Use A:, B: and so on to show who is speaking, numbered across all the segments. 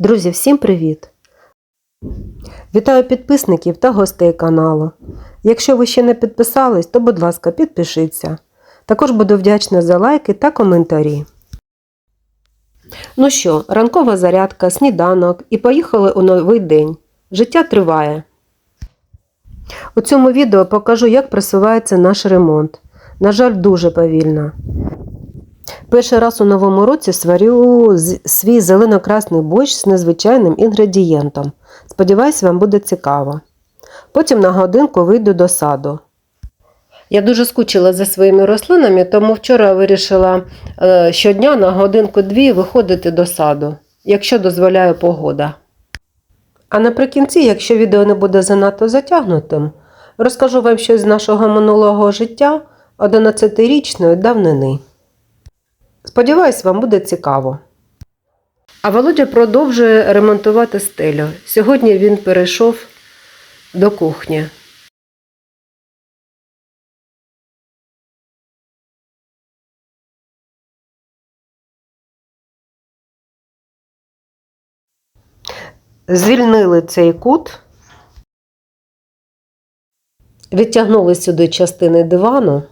A: Друзі, всім привіт! Вітаю підписників та гостей каналу. Якщо ви ще не підписались, то будь ласка, підпишіться. Також буду вдячна за лайки та коментарі. Ну що, ранкова зарядка, сніданок і поїхали у новий день. Життя триває. У цьому відео покажу, як просувається наш ремонт. На жаль, дуже повільно. Перший раз у новому році сварю свій зелено-красний борщ з незвичайним інгредієнтом. Сподіваюсь, вам буде цікаво. Потім на годинку вийду до саду. Я дуже скучила за своїми рослинами, тому вчора вирішила е, щодня на годинку-дві виходити до саду, якщо дозволяє погода. А наприкінці, якщо відео не буде занадто затягнутим, розкажу вам щось з нашого минулого життя 11-річної давнини. Сподіваюсь, вам буде цікаво. А Володя продовжує ремонтувати стелю. Сьогодні він перейшов до кухні. Звільнили цей кут, відтягнули сюди частини дивану.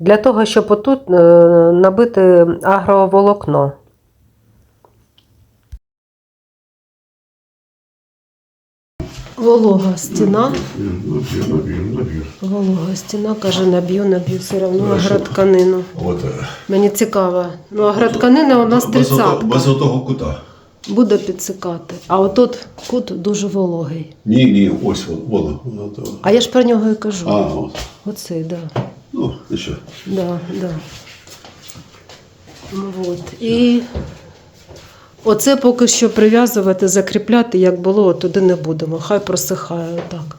A: Для того, щоб отут е, набити агроволокно. Волога стіна. Волога стіна, каже, наб'ю, наб'ю все одно агротканину.
B: От. е,
A: Мені цікаво. Ну, агротканина у нас тридцятка.
B: Без отого кута.
A: Буде підсикати. А отут кут дуже вологий.
B: Ні, ні, ось вон, вон. вон, ото.
A: А я ж про нього і кажу.
B: А, от.
A: Оцей, да.
B: Ну, що?
A: Да, да. Ну, от. І оце поки що прив'язувати, закріпляти, як було, туди не будемо. Хай просихає отак.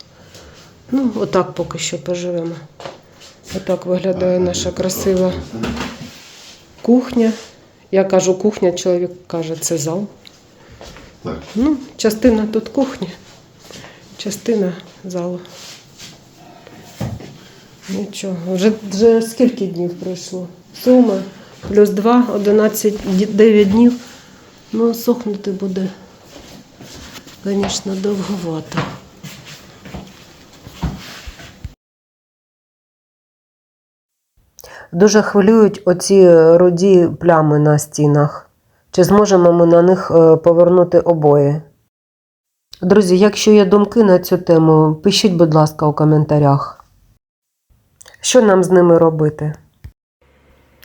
A: Ну, отак поки що поживемо. Отак виглядає наша красива кухня. Я кажу кухня, чоловік каже, це зал.
B: Так.
A: Ну, частина тут кухні, частина залу. Нічого. Вже, вже скільки днів пройшло? Сума плюс 2, 11, 9 днів. Ну, сохнути буде, звісно, довговато. Дуже хвилюють оці руді плями на стінах. Чи зможемо ми на них е, повернути обої? Друзі, якщо є думки на цю тему, пишіть, будь ласка, у коментарях. Що нам з ними робити?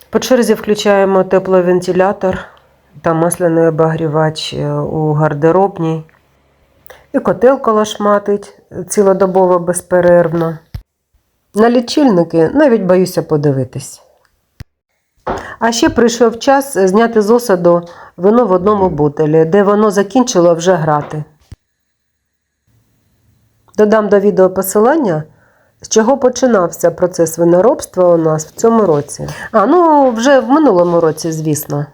A: По черзі включаємо тепловентилятор та масляний обогрівач е, у гардеробній. І котел колошматить цілодобово безперервно. На лічильники навіть боюся подивитись. А ще прийшов час зняти з осаду вино в одному бутелі, де воно закінчило вже грати. Додам до відео посилання, з чого починався процес виноробства у нас в цьому році. А, ну, вже в минулому році, звісно.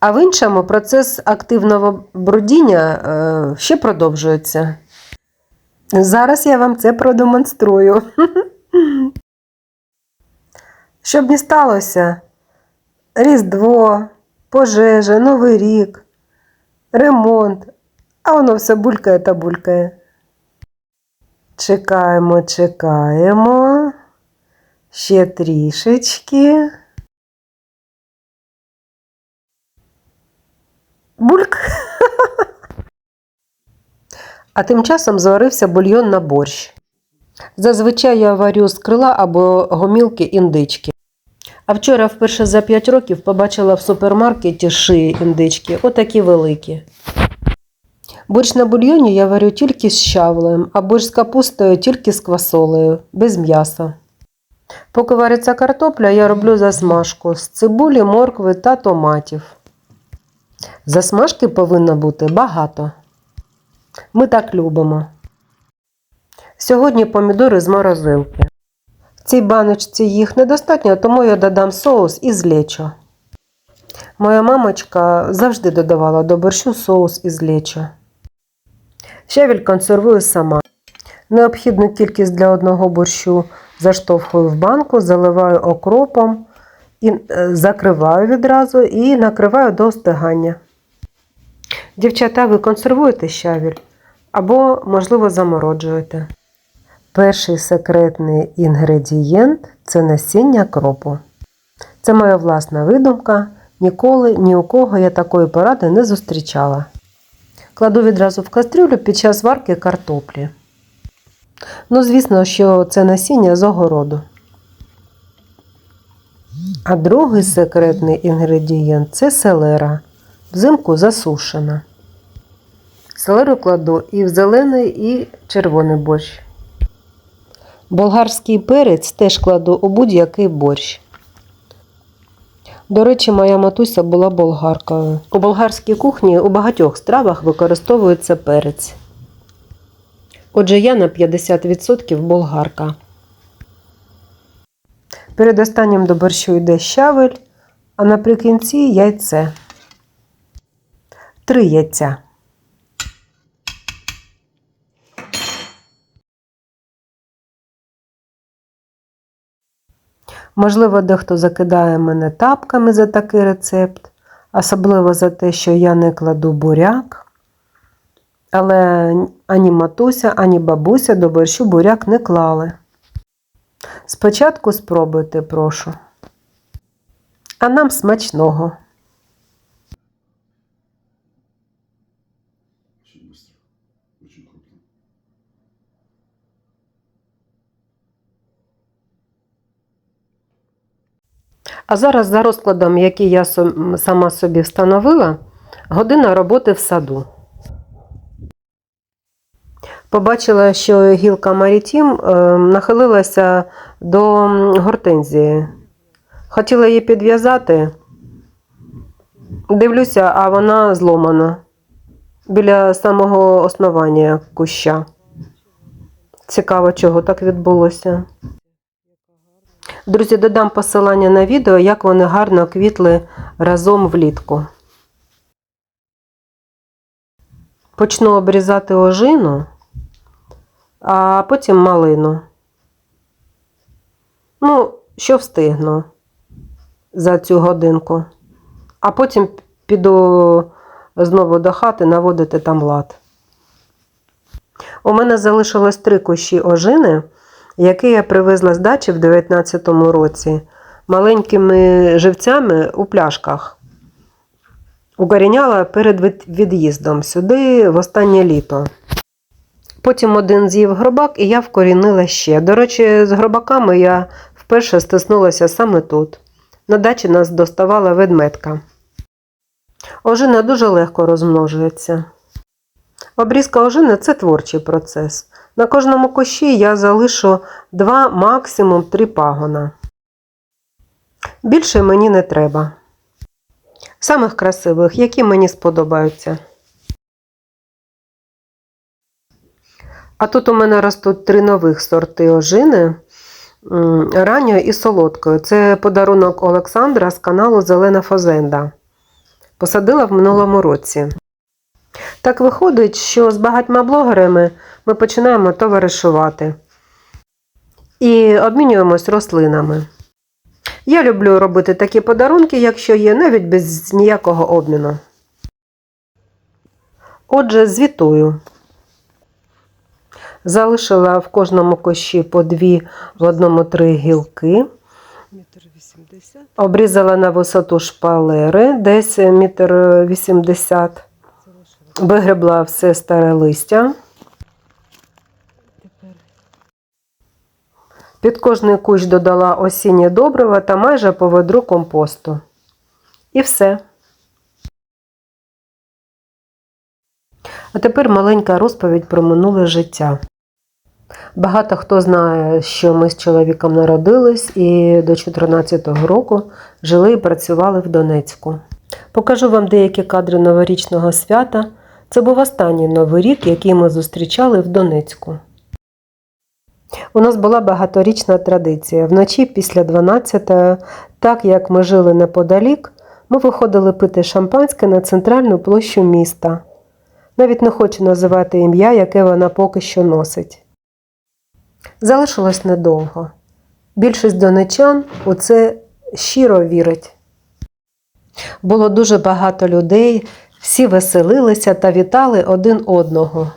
A: А в іншому процес активного брудіння е, ще продовжується. Зараз я вам це продемонструю. Щоб не сталося Різдво, пожежа, Новий рік, ремонт, а воно все булькає та булькає. Чекаємо, чекаємо. Ще трішечки. Бульк. А тим часом зварився бульйон на борщ. Зазвичай я варю з крила або гомілки індички. А вчора вперше за 5 років побачила в супермаркеті шиї індички, отакі великі. Борщ на бульйоні я варю тільки з щавлем, а борщ з капустою тільки з квасолею, без м'яса. Поки вариться картопля, я роблю засмажку з цибулі, моркви та томатів. Засмажки повинно бути багато. Ми так любимо. Сьогодні помідори з морозилки. В цій баночці їх недостатньо, тому я додам соус із лечо. Моя мамочка завжди додавала до борщу соус із лечо. Щавель консервую сама. Необхідну кількість для одного борщу заштовхую в банку, заливаю окропом і е, закриваю відразу і накриваю до остигання. Дівчата, ви консервуєте щавіль або, можливо, замороджуєте. Перший секретний інгредієнт це насіння кропу. Це моя власна видумка. Ніколи ні у кого я такої поради не зустрічала. Кладу відразу в кастрюлю під час варки картоплі. Ну, звісно, що це насіння з огороду. А другий секретний інгредієнт це селера. Взимку засушена. Селеру кладу і в зелений, і червоний борщ. Болгарський перець теж кладу у будь-який борщ. До речі, моя матуся була болгаркою. У болгарській кухні у багатьох стравах використовується перець. Отже, я на 50% болгарка. Перед останнім до борщу йде щавель, а наприкінці яйце. Три яйця. Можливо, дехто закидає мене тапками за такий рецепт, особливо за те, що я не кладу буряк. Але ані матуся, ані бабуся до борщу буряк не клали. Спочатку спробуйте, прошу. А нам смачного. А зараз за розкладом, який я сама собі встановила, година роботи в саду. Побачила, що гілка Марітім е, нахилилася до гортензії. Хотіла її підв'язати. Дивлюся, а вона зломана біля самого основання куща. Цікаво, чого так відбулося. Друзі, додам посилання на відео, як вони гарно квітли разом влітку. Почну обрізати ожину, а потім малину. Ну, що встигну за цю годинку. А потім піду знову до хати наводити там лад. У мене залишилось три кущі ожини який я привезла з дачі в 19-му році маленькими живцями у пляшках. Укоріняла перед від'їздом сюди в останнє літо. Потім один з'їв гробак, і я вкорінила ще. До речі, з гробаками я вперше стиснулася саме тут. На дачі нас доставала ведмедка. Ожина дуже легко розмножується. Обрізка ожини це творчий процес. На кожному кущі я залишу два, максимум три пагона. Більше мені не треба. Самих красивих, які мені сподобаються. А тут у мене ростуть три нових сорти ожини м, ранньої і солодкої. Це подарунок Олександра з каналу Зелена Фозенда. Посадила в минулому році. Так виходить, що з багатьма блогерами ми починаємо товаришувати і обмінюємось рослинами. Я люблю робити такі подарунки, якщо є, навіть без ніякого обміну. Отже, звітую. Залишила в кожному кощі по дві, в одному три гілки. Обрізала на висоту шпалери, десь метр вісімдесят. Вигребла все старе листя. Під кожний кущ додала осіннє добрива та майже по ведру компосту. І все. А тепер маленька розповідь про минуле життя. Багато хто знає, що ми з чоловіком народились і до 14-го року жили і працювали в Донецьку. Покажу вам деякі кадри новорічного свята. Це був останній новий рік, який ми зустрічали в Донецьку. У нас була багаторічна традиція. Вночі після 12-ї, так як ми жили неподалік, ми виходили пити шампанське на центральну площу міста. Навіть не хочу називати ім'я, яке вона поки що носить. Залишилось недовго. Більшість донечан у це щиро вірить. Було дуже багато людей, всі веселилися та вітали один одного.